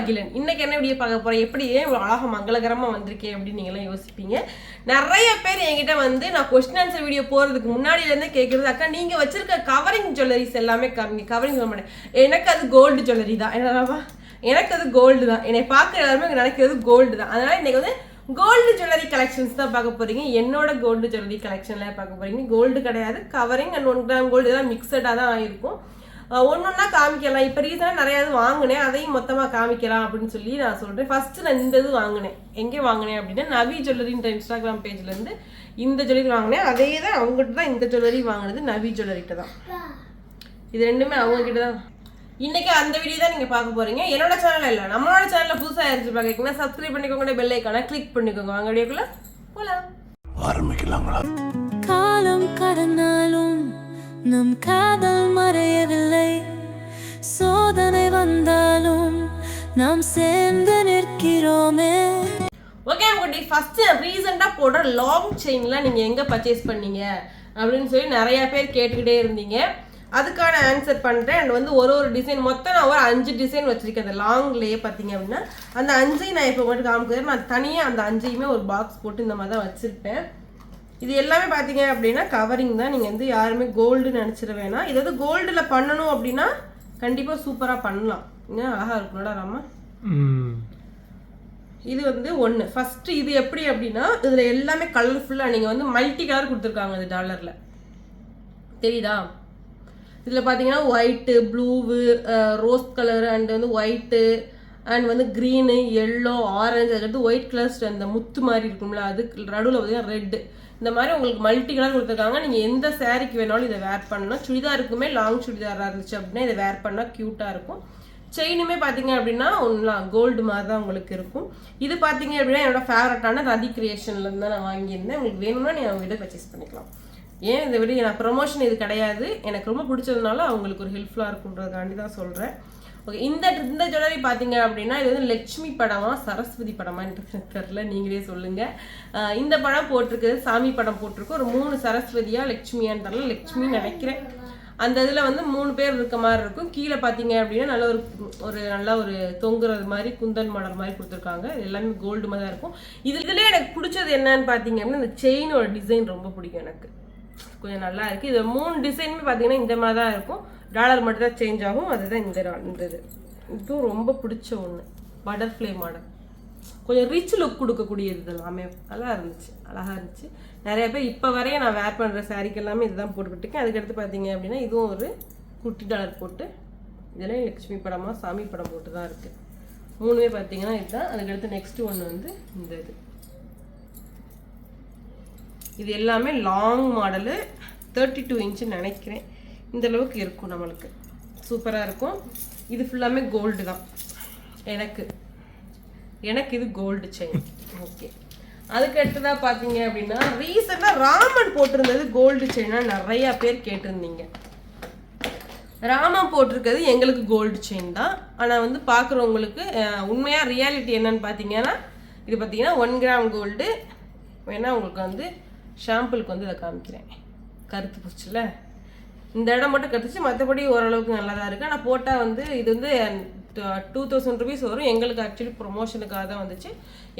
அகிலன். இன்னைக்கு என்ன வீடியோ பார்க்க போகிறேன் எப்படி ஏன் இவ்வளோ அழகா மங்களகரமாக வந்திருக்கேன் அப்படின்னு நீங்களாம் யோசிப்பீங்க. நிறைய பேர் என்கிட்ட வந்து நான் கொஸ்டின் ஆன்சர் வீடியோ போகிறதுக்கு முன்னாடில கேட்குறது அக்கா நீங்கள் வச்சிருக்க கவரிங் ஜுவல்லரிஸ் எல்லாமே கம்மி கவரிங் சொல்ல மாட்டேன். எனக்கு அது கோல்டு ஜுவல்லரி தான். என்னடாவா எனக்கு அது கோல்டு தான். என்னை பார்க்குற எல்லாருமே நினைக்கிறது கோல்டு தான். அதனால் இன்றைக்கி வந்து கோல்டு ஜுவல்லரி கலெக்ஷன்ஸ் தான் பார்க்க போகிறீங்க என்னோட கோல்டு ஜுவல்லரி கலெக்ஷனில் பார்க்க போகிறீங்க கோல்டு கிடையாது. Covering and one gram gold இதெல்லாம் மிக்சடாக தான் இருக்கும் ஒன்னொன்னா காமிக்கலாம். இப்போ ரீசனாக நிறைய இது வாங்கினேன். அதையும் மொத்தமாக காமிக்கலாம் அப்படின்னு சொல்லி நான் சொல்கிறேன் ஃபர்ஸ்ட் நான் இந்த இது வாங்கினேன். எங்கே வாங்கினேன் அப்படின்னா நவி ஜுவல்லரின்ற இன்ஸ்டாகிராம் பேஜ்லேருந்து இந்த ஜுவல்லரி வாங்கினேன். அதே தான் அவங்ககிட்ட தான் இந்த ஜுவல்லரி வாங்கினது நவி ஜுவல்லரிட்ட தான். இது ரெண்டுமே அவங்க கிட்ட தான். இன்னைக்கு அந்த வீடியோ தான் நீங்க பார்க்க போறீங்க. என்னோட சேனல் இல்ல. நம்மளோட சேனல்ல புதுசா இருந்துச்சு பாக்கீங்கன்னா சப்ஸ்கிரைப் பண்ணிக்கோங்க. பெல் ஐக்கான கிளிக் பண்ணிக்கோங்க. வாங்க வீடியோக்குள்ள போலாம். ஆரம்பிக்கலாங்களா? காலம் கடந்தாலும் நம் காதல் மறையவில்லை. சோதனை வந்தாலும் நாம் சேர்ந்து நிற்கிறோமே. ஓகே குட்டி ஃபர்ஸ்ட் ரீசெண்டாக போடுற லாங் செயின்லாம் நீங்கள் எங்கே பர்ச்சேஸ் பண்ணீங்க? அப்படின்னு சொல்லி நிறைய பேர் கேட்டுக்கிட்டே இருந்தீங்க. அதுக்கான ஆன்சர் பண்ணுறேன் அண்ட் வந்து ஒரு ஒரு டிசைன் மொத்தம் நான் ஒரு அஞ்சு டிசைன் வச்சுருக்கேன். அந்த லாங்லேயே பார்த்தீங்க அப்படின்னா அந்த அஞ்சையும் நான் இப்போ மட்டும் காமிக்கிறேன். நான் தனியாக அந்த அஞ்சையுமே ஒரு பாக்ஸ் போட்டு இந்த மாதிரி தான் வச்சுருப்பேன். இது எல்லாமே பார்த்தீங்க அப்படின்னா கவரிங் தான். நீங்கள் வந்து யாருமே கோல்டுன்னு நினச்சிட வேணாம். இது வந்து கோல்டில் பண்ணணும் அப்படின்னா கண்டிப்பாக சூப்பராக பண்ணலாம். ஏன் அழகாக இருக்கும்ல ராமா. இது வந்து ஒன்று ஃபஸ்ட்டு இது எப்படி அப்படின்னா இதில் எல்லாமே கலர்ஃபுல்லாக நீங்கள் வந்து மல்டி கலர் கொடுத்துருக்காங்க இந்த டாலரில் தெரியுதா? இதில் பார்த்தீங்கன்னா white blue rose colour and வந்து ஒயிட்டு அண்ட் வந்து க்ரீனு எல்லோ ஆரஞ்சு அதுக்கடுத்து ஒயிட் கலர்ஸ் அந்த முத்து மாதிரி இருக்கும்ல அது நடுவில் பார்த்தீங்கன்னா ரெட்டு இந்த மாதிரி உங்களுக்கு மல்டி கலர் கொடுத்துருக்காங்க. நீங்கள் எந்த சேரீக்கு வேணாலும் இதை வேர் பண்ணலாம். சுடிதாருக்குமே லாங் சுடிதாராக இருந்துச்சு அப்படின்னா இதை வேர் பண்ணால் க்யூட்டாக இருக்கும். செயினுமே பார்த்தீங்க அப்படின்னா ஒன்றும் கோல்டு மாதிரி தான் உங்களுக்கு இருக்கும். இது பார்த்தீங்க அப்படின்னா என்னோட ஃபேவரட்டான ரதி கிரியேஷன்லேருந்து தான் நான் வாங்கியிருந்தேன். உங்களுக்கு வேணும்னா நீ அவங்க கிட்ட பர்ச்சேஸ் பண்ணிக்கலாம். ஏன் இதை விட நான் ப்ரொமோஷன் இது கிடையாது. எனக்கு ரொம்ப பிடிச்சதுனால அவங்களுக்கு ஒரு ஹெல்ப்ஃபுல்லாக இருக்குன்றதுக்காண்டி தான் சொல்கிறேன் ஓகே இந்த இந்த ஜுவல்லரி பார்த்தீங்க அப்படின்னா இது வந்து லட்சுமி படமா சரஸ்வதி படமான்னு தெரில நீங்களே சொல்லுங்க. இந்த படம் போட்டிருக்குது. சாமி படம் போட்டிருக்கு ஒரு மூணு சரஸ்வதியா லட்சுமியான்னு தெரில லட்சுமின்னு நினைக்கிறேன். அந்த இதில் வந்து மூணு பேர் இருக்க மாதிரி இருக்கும். கீழே பார்த்தீங்க அப்படின்னா நல்ல ஒரு ஒரு நல்ல ஒரு தொங்குறது மாதிரி குந்தன் மாடல் மாதிரி கொடுத்துருக்காங்க. இது எல்லாமே கோல்டு மாதிரி தான் இருக்கும். இது இதுலேயே எனக்கு பிடிச்சது என்னன்னு பார்த்தீங்க அப்படின்னா இந்த செயினோட டிசைன் ரொம்ப பிடிக்கும் எனக்கு. கொஞ்சம் நல்லா இருக்கு. இது மூணு டிசைனுமே பார்த்தீங்கன்னா இந்த மாதிரி தான் இருக்கும். டாலர் மட்டும் தான் சேஞ்ச் ஆகும். அதுதான் இந்த இந்தது. இந்த இது இதுவும் ரொம்ப பிடிச்ச ஒன்று பட்டர்ஃப்ளை மாடல் கொஞ்சம் ரிச் லுக் கொடுக்கக்கூடியது இது எல்லாமே நல்லா இருந்துச்சு. அழகாக இருந்துச்சு. நிறைய பேர் இப்போ வரைய நான் வேர் பண்ணுற சாரீக்கு எல்லாமே இதுதான் போட்டுக்கிட்டு இருக்கேன் அதுக்கடுத்து பார்த்தீங்க அப்படின்னா இதுவும் ஒரு குட்டி டாலர் போட்டு இதெல்லாம் லட்சுமி படமாக சாமி படம் போட்டு தான் இருக்குது மூணுமே பார்த்தீங்கன்னா இதுதான். அதுக்கடுத்து நெக்ஸ்ட்டு ஒன்று வந்து இந்த இது இது எல்லாமே லாங் மாடலு தேர்ட்டி டூ இன்ச்சுன்னு நினைக்கிறேன். இந்தளவுக்கு இருக்கும் நம்மளுக்கு. சூப்பராக இருக்கும். இது ஃபுல்லாமே கோல்டு தான். எனக்கு. எனக்கு இது கோல்டு செயின் ஓகே அதுக்கு அடுத்ததாக பார்த்தீங்க அப்படின்னா ரீசெண்டாக ராமன் போட்டிருந்தது கோல்டு செயினாக நிறையா பேர் கேட்டிருந்தீங்க. ராமன் போட்டிருக்கிறது எங்களுக்கு கோல்டு செயின் தான். ஆனால் வந்து பார்க்குறவங்களுக்கு உண்மையாக ரியாலிட்டி என்னன்னு பார்த்தீங்கன்னா இது பார்த்தீங்கன்னா ஒன் கிராம் கோல்டு வேணால் உங்களுக்கு வந்து ஷாம்பிளுக்கு வந்து இதை காமிக்கிறேன். கருத்து போச்சுல? இந்த இடம் மட்டும் கத்துச்சு மற்றபடி ஓரளவுக்கு நல்லா தான் இருக்குது ஆனால் போட்டால் வந்து இது வந்து டூ தௌசண்ட் ருபீஸ் வரும். எங்களுக்கு ஆக்சுவலி ப்ரொமோஷனுக்காக தான் வந்துச்சு.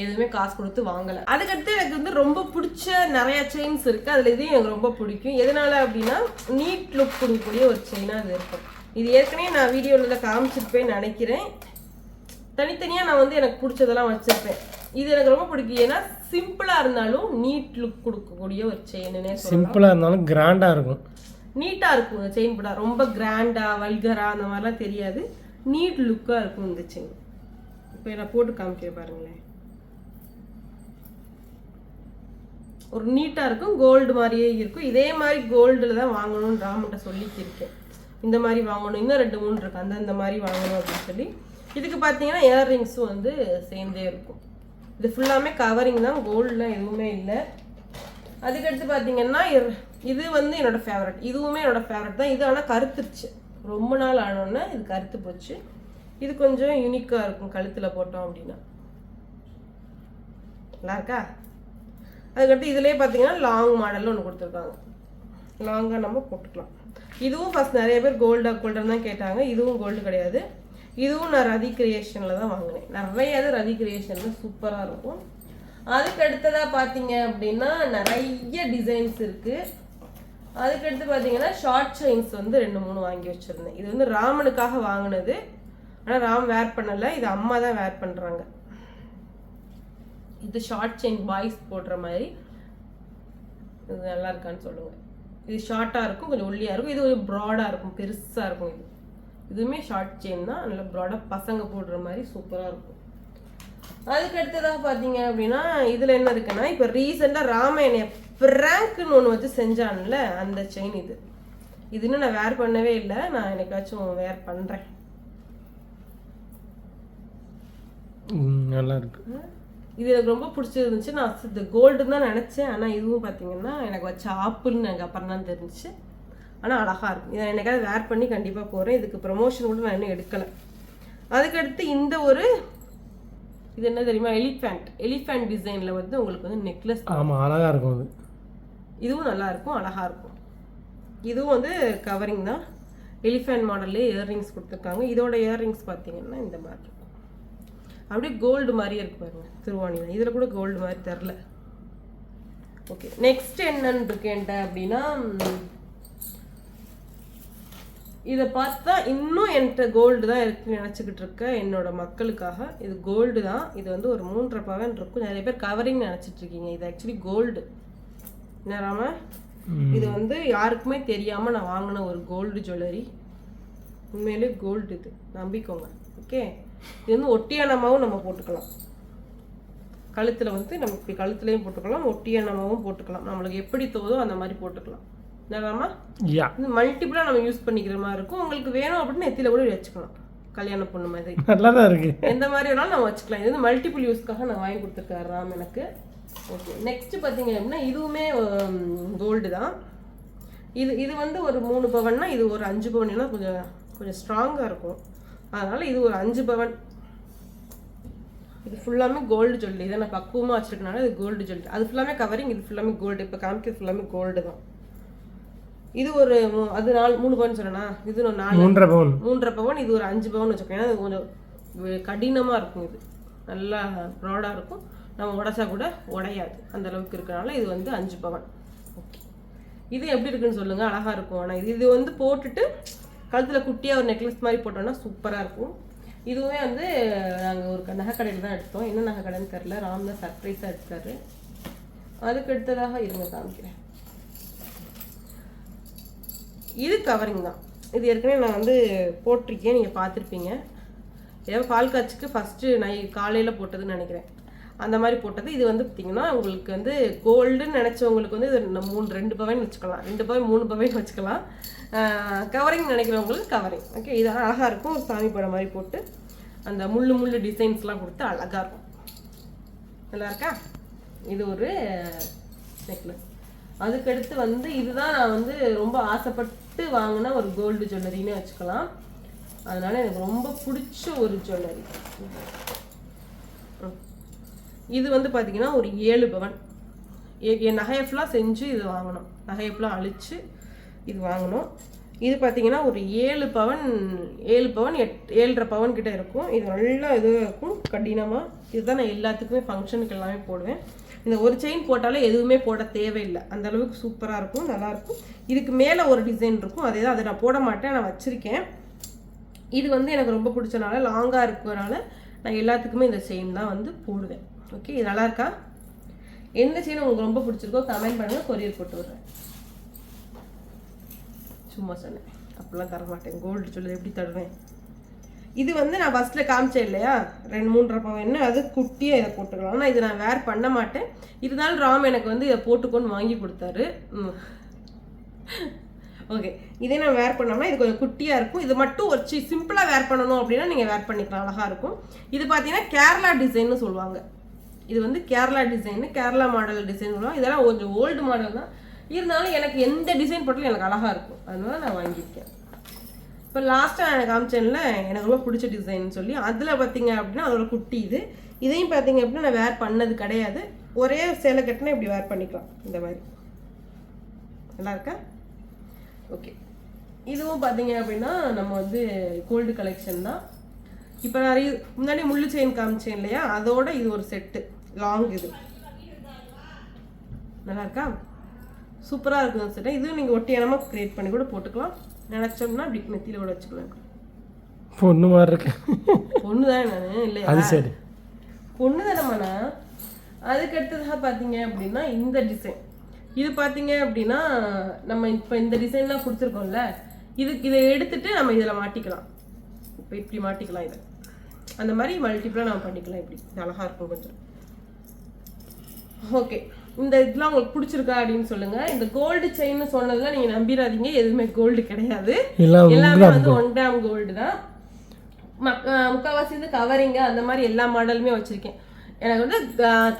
எதுவுமே காசு கொடுத்து வாங்கலை. அதுக்கடுத்து எனக்கு வந்து ரொம்ப பிடிச்ச நிறைய செயின்ஸ் இருக்குது அதில் இதையும் எனக்கு ரொம்ப பிடிக்கும். எதனால் அப்படின்னா நீட் லுக் கொடுக்கக்கூடிய ஒரு செயினாக அது இருக்கும். இது ஏற்கனவே நான் வீடியோவில் காமிச்சிருப்பேன்னு நினைக்கிறேன். தனித்தனியாக நான் வந்து எனக்கு பிடிச்சதெல்லாம் வச்சுருப்பேன். இது எனக்கு ரொம்ப பிடிக்கும். ஏன்னா சிம்பிளாக இருந்தாலும் நீட் லுக் கொடுக்கக்கூடிய ஒரு செயின்னே சிம்பிளாக இருந்தாலும் கிராண்டாக இருக்கும். நீட்டாக இருக்கும் இந்த செயின் போட ரொம்ப கிராண்டாக வல்கரா அந்த மாதிரிலாம் தெரியாது. நீட் லுக்காக இருக்கும் இந்த செயின். இப்போ நான் போட்டு காமிக்க பாருங்களேன். ஒரு நீட்டாக இருக்கும் கோல்டு மாதிரியே இருக்கும். இதே மாதிரி கோல்டில் தான் வாங்கணும்னு ராமன்ட்ட சொல்லிக்கிருக்கேன். இந்த மாதிரி வாங்கணும் இன்னும் ரெண்டு மூணு இருக்கு. அந்தந்த மாதிரி வாங்கணும் அப்படின்னு சொல்லி. இதுக்கு பார்த்தீங்கன்னா இயர்ரிங்ஸும் வந்து சேர்ந்தே இருக்கும். இது ஃபுல்லாமே கவரிங் தான் கோல்டுலாம் எதுவுமே இல்லை. அதுக்கடுத்து பார்த்தீங்கன்னா இது வந்து என்னோட ஃபேவரட் இதுவுமே என்னோட ஃபேவரட் தான். இது ஆனால் கருத்துருச்சு. ரொம்ப நாள் ஆனோன்னா இது கருத்து போச்சு. இது கொஞ்சம் யூனிக்காக இருக்கும் கழுத்தில் போட்டோம் அப்படின்னா. நல்லா இருக்கா? அதுக்கடுத்து இதுலேயே பார்த்தீங்கன்னா லாங் மாடலில் ஒன்று கொடுத்துருக்காங்க. லாங்காக நம்ம போட்டுக்கலாம். இதுவும் ஃபஸ்ட் நிறைய பேர் கோல்டாக கோல்டன் தான் கேட்டாங்க. இதுவும் கோல்டு கிடையாது. இதுவும் நான் ரதி கிரியேஷனில் தான் வாங்கினேன். நிறைய இது ரதி கிரியேஷனில் சூப்பராக இருக்கும். அதுக்கு அடுத்ததாக பார்த்தீங்க அப்படின்னா நிறைய டிசைன்ஸ் இருக்குது அதுக்கடுத்து பார்த்தீங்கன்னா ஷார்ட் செயின்ஸ் வந்து ரெண்டு மூணு வாங்கி வச்சுருந்தேன். இது வந்து ராமனுக்காக வாங்கினது. ஆனால் ராம் வேர் பண்ணலை. இது அம்மா தான் வேர் பண்ணுறாங்க இது ஷார்ட் செயின் பாய்ஸ் போடுற மாதிரி. இது நல்லா இருக்கான்னு சொல்லுங்கள் இது ஷார்ட்டாக இருக்கும் கொஞ்சம் ஒல்லியாக இருக்கும். இது கொஞ்சம் ப்ராடாக இருக்கும் பெருசாக இருக்கும் இது. இதுவுமே ஷார்ட் செயின் தான். நல்ல ப்ராடாக பசங்க போடுற மாதிரி சூப்பராக இருக்கும். அதுக்கு அடுத்ததாக பார்த்தீங்க அப்படின்னா இதில் என்ன இருக்குன்னா இப்போ ரீசெண்டாக ராமாயண ப்ராங்க்னு ஒன்று வச்சு செஞ்சான்ல அந்த செயின் இது. இது இன்னும் நான் வேர் பண்ணவே இல்லை நான் எனக்காச்சும் வேர் பண்ணுறேன் நல்லா இருக்கு. இது எனக்கு ரொம்ப பிடிச்சிருந்துச்சு. நான் இந்த கோல்டு தான் நினச்சேன். ஆனால் இதுவும் பார்த்தீங்கன்னா எனக்கு வச்ச ஆப்பிள்னு எனக்கு அப்புறம் தான் தெரிஞ்சுச்சு. ஆனால் அழகாக இருக்கும் இதை எனக்காவது வேர் பண்ணி கண்டிப்பாக போகிறேன் இதுக்கு ப்ரமோஷன் கூட நான் இன்னும் எடுக்கலை. அதுக்கடுத்து இந்த ஒரு இது என்ன தெரியுமா? எலிஃபேண்ட் எலிஃபேண்ட் டிசைனில் வந்து உங்களுக்கு வந்து நெக்லஸ் ஆமாம் அழகாக இருக்கும் அது. இதுவும் நல்லா இருக்கும் அழகா இருக்கும். இதுவும் வந்து கவரிங் தான். எலிஃபேண்ட் மாடல்லே இயர்ரிங்ஸ் கொடுத்துருக்காங்க. இதோட இயர்ரிங்ஸ் பார்த்தீங்கன்னா இந்த மாதிரி இருக்கும். அப்படியே கோல்டு மாதிரியே இருக்கு பாருங்க திருவாணியில் இதில் கூட கோல்டு மாதிரி தெரில ஓகே நெக்ஸ்ட் என்னன்னு இருக்கேன்ட்ட அப்படின்னா இதை பார்த்தா இன்னும் என்கிட்ட கோல்டு தான் இருக்குன்னு நினச்சிக்கிட்டு இருக்க என்னோட மக்களுக்காக. இது கோல்டு தான். இது வந்து ஒரு மூன்றரை பவன் இருக்கும். நிறைய பேர் கவரிங் நினச்சிட்டு இருக்கீங்க. இது ஆக்சுவலி கோல்டு நேராம. இது வந்து யாருக்குமே தெரியாம நான் வாங்கின ஒரு கோல்டு ஜுவல்லரி உண்மையிலே கோல்டு இது. நம்பிக்கோங்க. ஓகே இது வந்து ஒட்டியானமாவும் நம்ம போட்டுக்கலாம். கழுத்துல வந்து நம்ம இப்படி கழுத்துலையும் போட்டுக்கலாம். ஒட்டியானமாவும் போட்டுக்கலாம். நம்மளுக்கு எப்படி தோதோ அந்த மாதிரி போட்டுக்கலாம். நேராமா யா மல்டிபிளாக நம்ம யூஸ் பண்ணிக்கிற மாதிரி இருக்கும். உங்களுக்கு வேணும் அப்படின்னு நெத்தியில கூட வச்சுக்கலாம். கல்யாண பொண்ணு மாதிரி. நல்லா தான் இருக்கு. எந்த மாதிரி வேணாலும் நம்ம வச்சுக்கலாம். இது வந்து மல்டிபிள் யூஸ்க்காக நான் வாங்கி கொடுத்துருக்காரு ராம் எனக்கு. ஓகே நெக்ஸ்ட் பார்த்தீங்க அப்படின்னா இதுவுமே கோல்டு தான். இது இது வந்து ஒரு மூணு பவன்னா இது ஒரு அஞ்சு பவன்னா கொஞ்சம் கொஞ்சம் ஸ்ட்ராங்காக இருக்கும். அதனால இது ஒரு அஞ்சு பவன். இது ஃபுல்லாமே கோல்டு ஜுவல்லரி இதை நான் பக்குவமாக வச்சிருக்கனால இது கோல்டு ஜுவல்லரி அது ஃபுல்லாமே கவரிங் இது ஃபுல்லாமே கோல்டு இப்போ காமிக்கிறது ஃபுல்லாமே கோல்டு தான். இது ஒரு மூ- அது நாலு மூணு பவன் சொன்னேனா? இது நாலு. மூன்றரை பவுன். மூன்றரை பவுன் இது ஒரு அஞ்சு பவுன் வச்சுக்கோங்க ஏன்னா இது கொஞ்சம் வே- கடினமா இருக்கும் இது. நல்லா ப்ராடாக இருக்கும். நம்ம உடச்சா கூட உடையாது. அந்த அளவுக்கு இருக்கனால இது வந்து அஞ்சு பவன். ஓகே இது எப்படி இருக்குன்னு சொல்லுங்க. அழகா இருக்கும். ஆனால் இது இது வந்து போட்டுட்டு கழுத்துல குட்டியா ஒரு நெக்லஸ் மாதிரி போட்டோம்னா சூப்பரா இருக்கும். இதுவுமே வந்து நாங்கள் ஒரு நகை கடையில் தான் எடுத்தோம். என்ன நகை கடைன்னு தெரில ராம் தான் சர்ப்ரைஸாக எடுத்தாரு. அதுக்கு அடுத்ததாக இருங்க காமிக்கிறேன். இது கவரிங் தான். இது ஏற்கனவே நான் வந்து போட்டிருக்கேன் நீங்கள் பார்த்துருப்பீங்க. ஏதோ பால் காய்ச்சிக்கு ஃபஸ்ட்டு நை காலையில் போட்டதுன்னு நினைக்கிறேன். அந்த மாதிரி போட்டது. இது வந்து பார்த்தீங்கன்னா உங்களுக்கு வந்து கோல்டுன்னு நினச்சவங்களுக்கு வந்து இது மூணு ரெண்டு பவன் வச்சுக்கலாம். ரெண்டு பவன் மூணு பவன் வச்சுக்கலாம். கவரிங் நினைக்கிறவங்களுக்கு கவரிங் ஓகே இது அழகாக இருக்கும். ஒரு சாமி படம் மாதிரி போட்டு அந்த முள்ளு முள்ளு டிசைன்ஸ்லாம் கொடுத்து அழகாக இருக்கும். நல்லா இருக்கா? இது ஒரு நெக்லஸ் அதுக்கடுத்து வந்து இதுதான் நான் வந்து ரொம்ப ஆசைப்பட்டு வாங்கின ஒரு கோல்டு ஜுவல்லரின்னு வச்சுக்கலாம். அதனால எனக்கு ரொம்ப பிடிச்ச ஒரு ஜுவல்லரி இது வந்து பார்த்தீங்கன்னா ஒரு ஏழு பவன். எ- என் நகையை ஃபுல்லாக செஞ்சு இது வாங்கணும். நகையை ஃபுல்லாக அழிச்சு இது வாங்கணும். இது பார்த்தீங்கன்னா ஒரு ஏழு பவன் ஏழு பவன் எட் ஏழரை பவன் கிட்டே இருக்கும். இது நல்லா இதுவாக இருக்கும் கடினமாக இதுதான் நான் எல்லாத்துக்குமே ஃபங்க்ஷனுக்கு எல்லாமே போடுவேன். இந்த ஒரு செயின் போட்டாலே எதுவுமே போட தேவையில்லை. அந்த அளவுக்கு சூப்பராக இருக்கும் நல்லாயிருக்கும் இதுக்கு மேலே ஒரு டிசைன் இருக்கும். அதே தான் அதை நான் போட மாட்டேன் நான் வச்சுருக்கேன். இது வந்து எனக்கு ரொம்ப பிடிச்சனால லாங்காக இருக்கிறனால நான் எல்லாத்துக்குமே இந்த செயின் தான் வந்து போடுவேன். ஓகே இது நல்லா இருக்கா? எந்த செயின் உங்களுக்கு ரொம்ப பிடிச்சிருக்கோ கமெண்ட் பண்ணுங்கள் கொரியர் போட்டு விடுறேன். சும்மா சொன்னேன். அப்படிலாம் தர மாட்டேன் கோல்டு சொல்லி எப்படி தருவேன்? இது வந்து நான் ஃபஸ்ட்டில் காமிச்சேன் இல்லையா? ரெண்டு மூன்றரை பவன் அது? குட்டியாக இதை போட்டுக்கலாம். ஆனால் இது நான் வேர் பண்ண மாட்டேன். இருந்தாலும் ராம் எனக்கு வந்து இதை போட்டுக்கொண்டு வாங்கி கொடுத்தாரு. ஓகே இதே நான் வேர் பண்ணோம்னா இது கொஞ்சம் குட்டியாக இருக்கும். இது மட்டும் ஒரு சி சிம்பிளாக வேர் பண்ணணும் அப்படின்னா நீங்கள் வேர் பண்ணிக்கலாம். அழகாக இருக்கும். இது பார்த்தீங்கன்னா கேரளா டிசைன்னு சொல்லுவாங்க. இது வந்து Kerala design Kerala model design சொல்லுவாங்க. இதெல்லாம் கொஞ்சம் ஓல்டு மாடல் தான். இருந்தாலும் எனக்கு எந்த டிசைன் போட்டாலும் எனக்கு அழகாக இருக்கும். அதனால நான் வாங்கியிருக்கேன். இப்போ லாஸ்ட்டாக எனக்கு காமிச்சேன்ல எனக்கு ரொம்ப பிடிச்ச டிசைன் சொல்லி அதில் பார்த்தீங்க அப்படின்னா அதோட குட்டி இது. இதையும் பார்த்தீங்க அப்படின்னா நான் வேர் பண்ணது கிடையாது. ஒரே சேலை கட்டினா இப்படி வேர் பண்ணிக்கலாம் இந்த மாதிரி. நல்லா இருக்கா? ஓகே இதுவும் பார்த்தீங்க அப்படின்னா நம்ம வந்து கோல்டு கலெக்ஷன் தான். இப்போ நிறைய முன்னாடி முள்ளு செயின் காமிச்சேன் இல்லையா? அதோட இது ஒரு செட்டு லாங் இது. நல்லா இருக்கா? சூப்பராக இருக்கும் அந்த செட்டை இதுவும் நீங்கள் ஒட்டியானமாக க்ரியேட் பண்ணி கூட போட்டுக்கலாம். நினச்சோம்னா அப்படி நெத்தியில் கூட வச்சுக்கலாம். பொண்ணு மாதிரி இருக்கு. பொண்ணு தான் நான்? இல்லையா? அது சரி. பொண்ணு தானம்மாண்ணா அதுக்கு அடுத்ததாக பார்த்தீங்க அப்படின்னா இந்த டிசைன் இது பார்த்தீங்க அப்படின்னா நம்ம இப்போ இந்த டிசைன்லாம் கொடுத்துருக்கோம்ல இது இதை எடுத்துட்டு நம்ம இதில் மாட்டிக்கலாம். இப்போ இப்படி மாட்டிக்கலாம் இதை. அந்த மாதிரி மல்டிப்ளாக நம்ம பண்ணிக்கலாம் இப்படி. அழகாக இருக்கும் கொஞ்சம். ஓகே. இந்த இதெல்லாம் உங்களுக்கு பிடிச்சிருக்கா அப்படின்னு சொல்லுங்க. இந்த கோல்டு செயின் சொன்னதுல நீங்க நம்பிடாதீங்க. எதுவுமே கோல்டு கிடையாது. எல்லாம் வந்து ஒன் கிராம் கோல்டு தான். முக்கால்வாசி வந்து கவரிங்க அந்த மாதிரி எல்லா மாடலுமே வச்சிருக்கேன். எனக்கு வந்து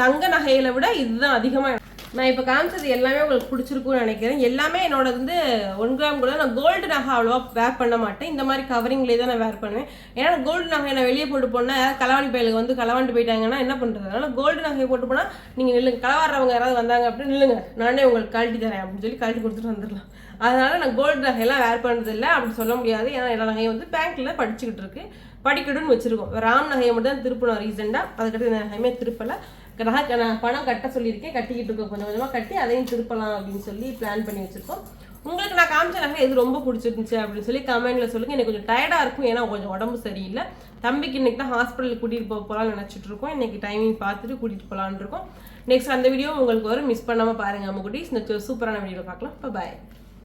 தங்க நகையில விட இதுதான் அதிகமாக நான் இப்போ காமிச்சது எல்லாமே உங்களுக்கு பிடிச்சிருக்கும்னு நினைக்கிறேன். எல்லாமே என்னோட வந்து ஒன் கிராம் கூட நான் கோல்டு நகை அவ்வளோவா வேர் பண்ண மாட்டேன். இந்த மாதிரி கவரிங்லேயே தான் நான் வேர் பண்ணுவேன். ஏன்னா கோல்டு நகை நான் வெளியே போட்டு போனால் யாராவது கலவாண்டி பயலுக்கு வந்து கலவாண்டு போயிட்டாங்கன்னா என்ன பண்ணுறது அதனால் கோல்டு நகையை போட்டு போனால் நீங்கள் நில்லுங்க. கலவாடுறவங்க யாராவது வந்தாங்க அப்படின்னு நில்லுங்க. நானே உங்களுக்கு கழட்டி தரேன் அப்படின்னு சொல்லி கழட்டி கொடுத்துட்டு வந்துடலாம். அதனால் நான் கோல்டு நகையெல்லாம் வேர் பண்ணுறது இல்லை அப்படி சொல்ல முடியாது. ஏன்னா எல்லா நகையும் வந்து பேங்க்கில் படிச்சுக்கிட்டு இருக்கு. படிக்கணும்னு வச்சுருக்கோம். ராம் நகையை மட்டும் தான் திருப்பணும். ரீசெண்டாக அதுக்கடுத்து இந்த நகையுமே திருப்பலை. நகை நான் பணம் கட்ட சொல்லியிருக்கேன். கட்டிக்கிட்டு இருக்கோம். கொஞ்சம் கொஞ்சமாக கட்டி அதையும் திருப்பலாம் அப்படின்னு சொல்லி பிளான் பண்ணி வச்சுருக்கோம். உங்களுக்கு நான் காமிச்ச நகை எது ரொம்ப பிடிச்சிருந்துச்சு அப்படின்னு சொல்லி கமெண்ட்ல சொல்லுங்கள் எனக்கு கொஞ்சம் டயர்டாக இருக்கும். ஏன்னா கொஞ்சம் உடம்பு சரியில்லை. தம்பிக்கு இன்னைக்கு தான் ஹாஸ்பிட்டலுக்கு கூட்டிகிட்டு போக போகலான்னு நினச்சிட்டு இருக்கோம். டைமிங் பார்த்துட்டு கூட்டிகிட்டு போகலான் இருக்கோம். நெக்ஸ்ட் அந்த வீடியோ உங்களுக்கு வரும். மிஸ் பண்ணாமல் பாருங்க அம்மா குட்டீஸ் இந்த சூப்பரான வீடியோவில் பார்க்கலாம். பாய்